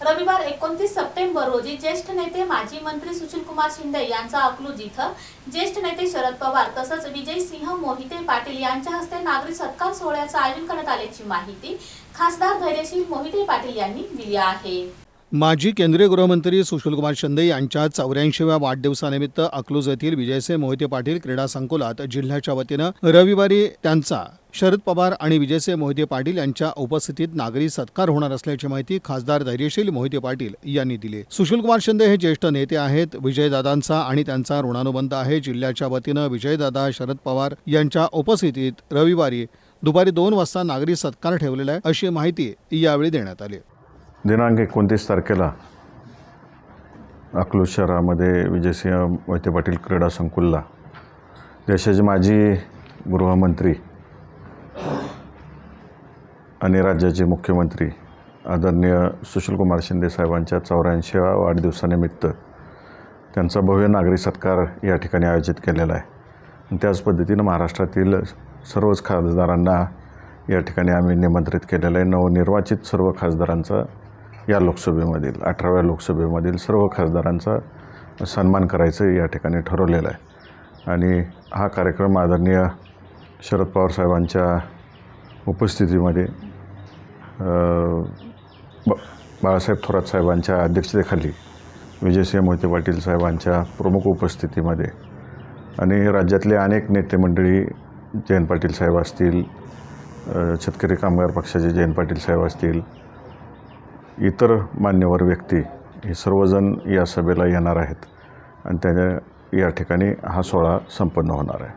रविवार एकोणतीस सप्टेंबर रोजी ज्येष्ठ नेते माजी मंत्री सुशीलकुमार शिंदे यांचा अकलूज इथं. ज्येष्ठ नेते शरद पवार तसंच विजय सिंह मोहिते पाटील यांच्या हस्ते नागरिक सत्कार सोहळ्याचं आयोजन करण्यात आल्याची माहिती खासदार धैर्यशील मोहिते पाटील यांनी दिली आहे. माजी केंद्रीय गृहमंत्री सुशीलकुमार शिंदे यांच्या चौऱ्याऐंशीव्या वाढदिवसानिमित्त अकलूज येथील विजयसिंह मोहिते पाटील क्रीडा संकुलात जिल्ह्याच्या वतीनं रविवारी त्यांचा शरद पवार आणि विजयसे मोहिते पाटील यांच्या उपस्थितीत नागरी सत्कार होणार असल्याची माहिती खासदार धैर्यशील मोहिते पाटील यांनी दिली. सुशीलकुमार शिंदे हे ज्येष्ठ नेते आहेत विजयदादांचा आणि त्यांचा ऋणानुबंध आहे. जिल्ह्याच्या वतीनं विजयदादा शरद पवार यांच्या उपस्थितीत रविवारी दुपारी दोन वाजता नागरी सत्कार ठेवलेला आहे अशी माहिती यावेळी देण्यात आली. दिनांक एकोणतीस तारखेला अकलूज शहरामध्ये विजयसिंह मोहिते पाटील क्रीडा संकुलला. देशाचे माजी गृहमंत्री आणि राज्याचे मुख्यमंत्री आदरणीय सुशीलकुमार शिंदे साहेबांच्या चौऱ्याऐंशीव्या वाढदिवसानिमित्त त्यांचा भव्य नागरी सत्कार या ठिकाणी आयोजित केलेला आहे. त्याच पद्धतीनं महाराष्ट्रातील सर्वच खासदारांना या ठिकाणी आम्ही निमंत्रित केलेलं आहे. नवनिर्वाचित सर्व खासदारांचा या लोकसभेमधील अठराव्या लोकसभेमधील सर्व खासदारांचा सन्मान करायचं या ठिकाणी ठरवलेलं आहे. आणि हा कार्यक्रम आदरणीय शरद पवार साहेबांच्या उपस्थितीमध्ये ब बाळासाहेब थोरात साहेबांच्या अध्यक्षतेखाली विजयसिंह मोहिते पाटील साहेबांच्या प्रमुख उपस्थितीमध्ये आणि राज्यातले अनेक नेते मंडळी जयंत पाटील साहेब असतील शेतकरी कामगार पक्षाचे जयंत पाटील साहेब असतील इतर मान्यवर व्यक्ती हे सर्वजण या सभेला येणार आहेत आणि त्याच्या या ठिकाणी हा सोहळा संपन्न होणार आहे.